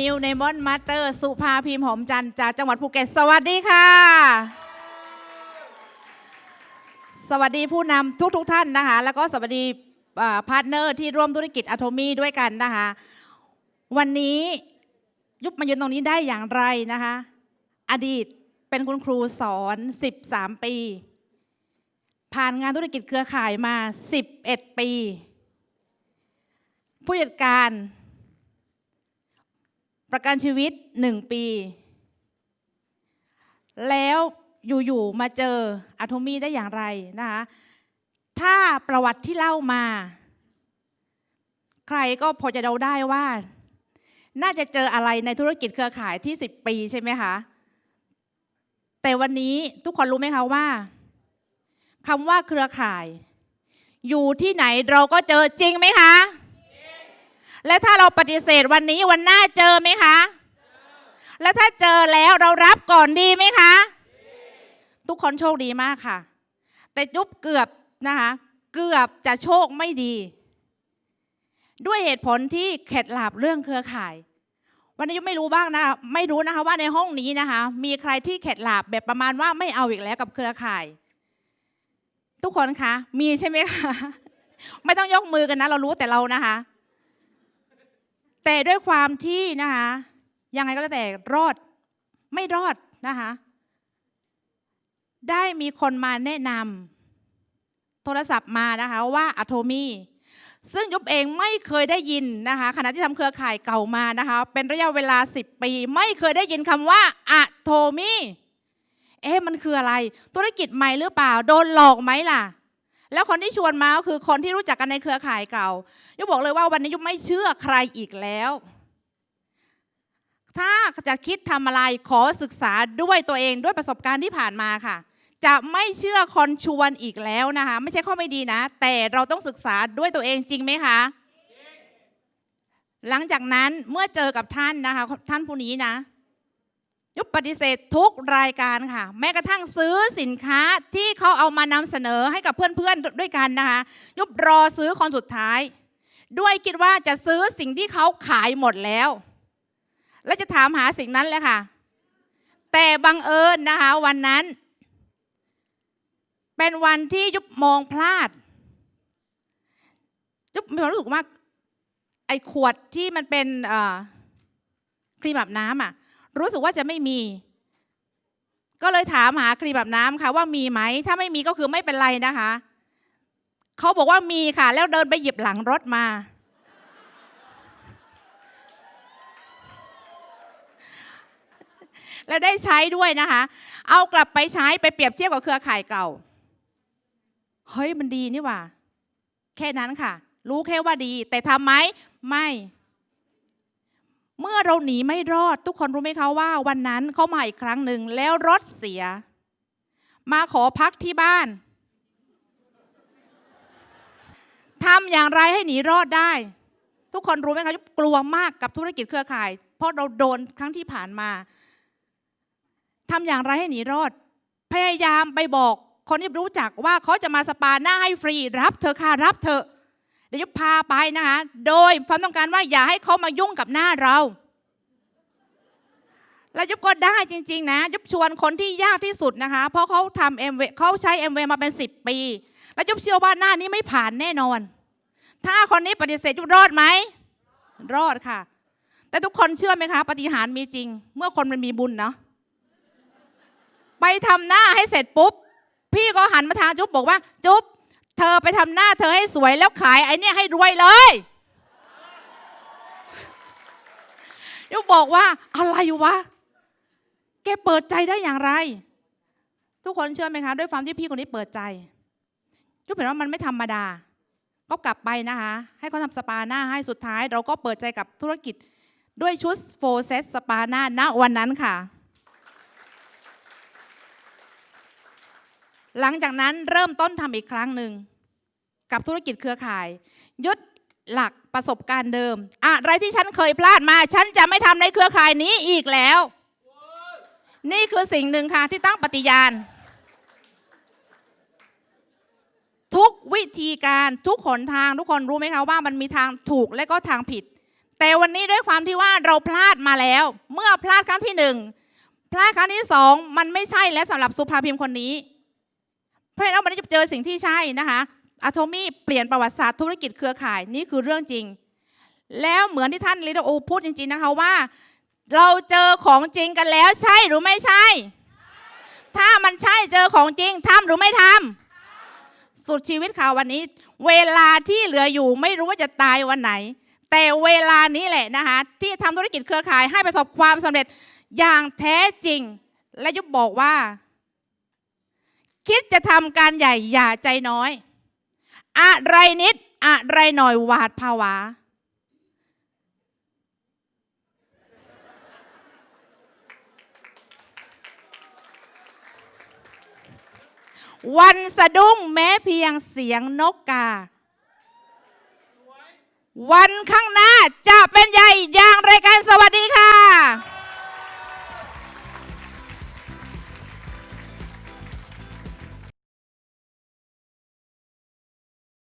นิวในมอนมาสเตอร์ สุภาพิมพ์หอมจันจากจังหวัดภูเก็ต สวัสดีค่ะ สวัสดีผู้นำทุกทุกๆท่านนะคะ แล้วก็สวัสดีพาร์ทเนอร์ที่ร่วมธุรกิจอะโทมีด้วยกันนะคะ วันนี้ยุบมายืนตรงนี้ได้อย่างไรนะคะ อดีตเป็นคุณครูสอน 13 ปี ผ่านงานธุรกิจเครือข่ายมา 11 ปี ผู้จัดการ ประกันชีวิต1ปี แล้วอยู่ๆมาเจออะโทมีได้อย่างไรนะคะถ้าประวัติที่เล่ามา ใครก็พอจะเดาได้ว่า น่าจะเจออะไรในธุรกิจเครือข่ายที่ 10 ปีใช่ไหมคะแต่วันนี้ทุกคนรู้ไหมคะว่าคำว่าเครือข่าย อยู่ที่ไหนเราก็เจอจริงไหมคะ และถ้าเราปฏิเสธวันนี้วันหน้าเจอไหมคะ และถ้าเจอแล้วเรารับก่อนดีไหมคะ ทุกคนโชคดีมากค่ะ แต่ยุบเกือบนะคะเกือบจะโชคไม่ดี ด้วยเหตุผลที่เข็ดหลาบเรื่องเครือข่าย วันนี้ยุบไม่รู้บ้างนะไม่รู้นะคะว่าในห้องนี้นะคะ มีใครที่เข็ดหลาบแบบประมาณว่าไม่เอาอีกแล้วกับเครือข่าย ทุกคนคะมีใช่ไหมคะไม่ต้องยกมือกันนะ เรารู้แต่เรานะคะ แต่ด้วยความที่นะคะยังไงก็แล้วแต่รอดไม่รอดนะคะได้มีคนมาแนะนำโทรศัพท์มานะคะว่าอะโทมีซึ่งยุบเองไม่เคยได้ยินนะคะขณะที่ทำเครือข่ายเก่ามานะคะเป็นระยะเวลา 10 ปี ไม่เคยได้ยินคำว่าอะโทมีเอ๊ะมันคืออะไร ธุรกิจใหม่หรือเปล่า โดนหลอกไหมล่ะ แล้วคนที่ชวนมาก็คือคนที่รู้จักกันในเครือข่ายเก่ายุบบอกเลยว่าวันนี้ยุไม่เชื่อใครอีกแล้ว ถ้าจะคิดทำอะไรขอศึกษาด้วยตัวเองด้วยประสบการณ์ที่ผ่านมาค่ะ จะไม่เชื่อคนชวนอีกแล้วนะคะ ไม่ใช่ข้อไม่ดีนะ แต่เราต้องศึกษาด้วยตัวเองจริงไหมคะหลังจากนั้นเมื่อเจอกับท่านนะคะ ท่านผู้นี้นะ ยุบปฏิเสธทุกรายการค่ะ แม้กระทั่งซื้อสินค้าที่เขาเอามานำเสนอให้กับเพื่อนๆด้วยกันนะคะ ยุบรอซื้อคนสุดท้าย ด้วยคิดว่าจะซื้อสิ่งที่เขาขายหมดแล้ว แล้วจะถามหาสิ่งนั้นเลยค่ะ แต่บังเอิญนะคะ วันนั้น เป็นวันที่ยุบมองพลาด ยุบมีความรู้สึกว่าไอ้ขวดที่มันเป็นครีมอาบน้ำอะ รู้สึกว่าจะไม่มี ก็เลยถามหาครีมอาบน้ำค่ะ ว่ามีไหม ถ้าไม่มีก็คือไม่เป็นไรนะคะ เขาบอกว่ามีค่ะ แล้วเดินไปหยิบหลังรถมา แล้วได้ใช้ด้วยนะคะ เอากลับไปใช้ไปเปรียบเทียบกับเครือข่ายเก่า เฮ้ยมันดีนี่ว่า แค่นั้นค่ะ รู้แค่ว่าดี แต่ทำไหมไม่ เราหนีไม่รอด ทุกคนรู้ไหมคะว่า วันนั้นเขามาอีกครั้งหนึ่งแล้วรถเสีย มาขอพักที่บ้านทำอย่างไรให้หนีรอดได้ ทุกคนรู้ไหมคะกลัวมากกับธุรกิจเครือข่าย เพราะเราโดนครั้งที่ผ่านมาทำอย่างไรให้หนีรอด พยายามไปบอกคนที่รู้จักว่าเขาจะมาสปาหน้าให้ฟรี รับเธอค่ะรับเธอเดี๋ยวยุบพาไปนะคะ โดยความต้องการว่าอย่าให้เขามายุ่งกับหน้าเรา แล้วยุบก็ได้จริง ๆ นะ ยุบชวนคนที่ยากที่สุดนะคะ เพราะเขาทำเอ็มเขาใช้เอ็มวมาเป็น 10 ปี แล้วยุบเชื่อว่าหน้านี้ไม่ผ่านแน่นอน ถ้าคนนี้ปฏิเสธยุบรอดไหมรอดค่ะ แต่ทุกคนเชื่อไหมคะ ปฏิหารมีจริง เมื่อคนมันมีบุญเนาะไปทำหน้าให้เสร็จปุ๊บ พี่ก็หันมาทางจุ๊บบอกว่า จุ๊บเธอไปทำหน้าเธอให้สวยแล้วขายไอ้เนี่ยให้รวยเลยยุบบอกว่าอะไรวะ แกเปิดใจได้อย่างไร ทุกคนเชื่อไหมคะ ด้วยความที่พี่คนนี้เปิดใจยุบเห็นว่ามันไม่ธรรมดา ก็กลับไปนะคะ ให้เขาทำสปาหน้าให้สุดท้าย เราก็เปิดใจกับธุรกิจด้วยชุดโฟเซสสปาหน้าณวันนั้นค่ะ หลังจากนั้นเริ่มต้นทำอีกครั้งหนึ่ง กับธุรกิจเครือข่าย ยึดหลักประสบการณ์เดิม อะไรที่ฉันเคยพลาดมา ฉันจะไม่ทำในเครือข่ายนี้อีกแล้ว นี่คือสิ่งหนึ่งค่ะที่ตั้งปฏิญาณ ทุกวิธีการทุกหนทางทุกคนรู้ไหมคะว่ามันมีทางถูกและก็ทางผิด แต่วันนี้ด้วยความที่ว่าเราพลาดมาแล้ว เมื่อพลาดครั้งที่หนึ่งพลาดครั้งที่สองมันไม่ใช่แล้วสำหรับสุภาพิมพ์คนนี้ เพราะฉะนั้นวันนี้จะเจอสิ่งที่ใช่นะคะอะโทมี่เปลี่ยนประวัติศาสตร์ธุรกิจเครือข่ายนี่คือเรื่องจริง แล้วเหมือนที่ท่านลิโดโอพูดจริงๆนะคะว่า เราเจอของจริงกันแล้วใช่หรือไม่ใช่ ถ้ามันใช่เจอของจริงทำหรือไม่ทำสุดชีวิตค่ะวันนี้ เวลาที่เหลืออยู่ไม่รู้ว่าจะตายวันไหน แต่เวลานี้แหละนะคะที่ทำธุรกิจเครือข่ายให้ประสบความสำเร็จอย่างแท้จริง และยุบบอกว่า คิดจะทำการใหญ่อย่าใจน้อย อะไรนิดอะไรหน่อยหวาดภาวะ วันสะดุ้งแม้เพียงเสียงนกกา วันข้างหน้าจะ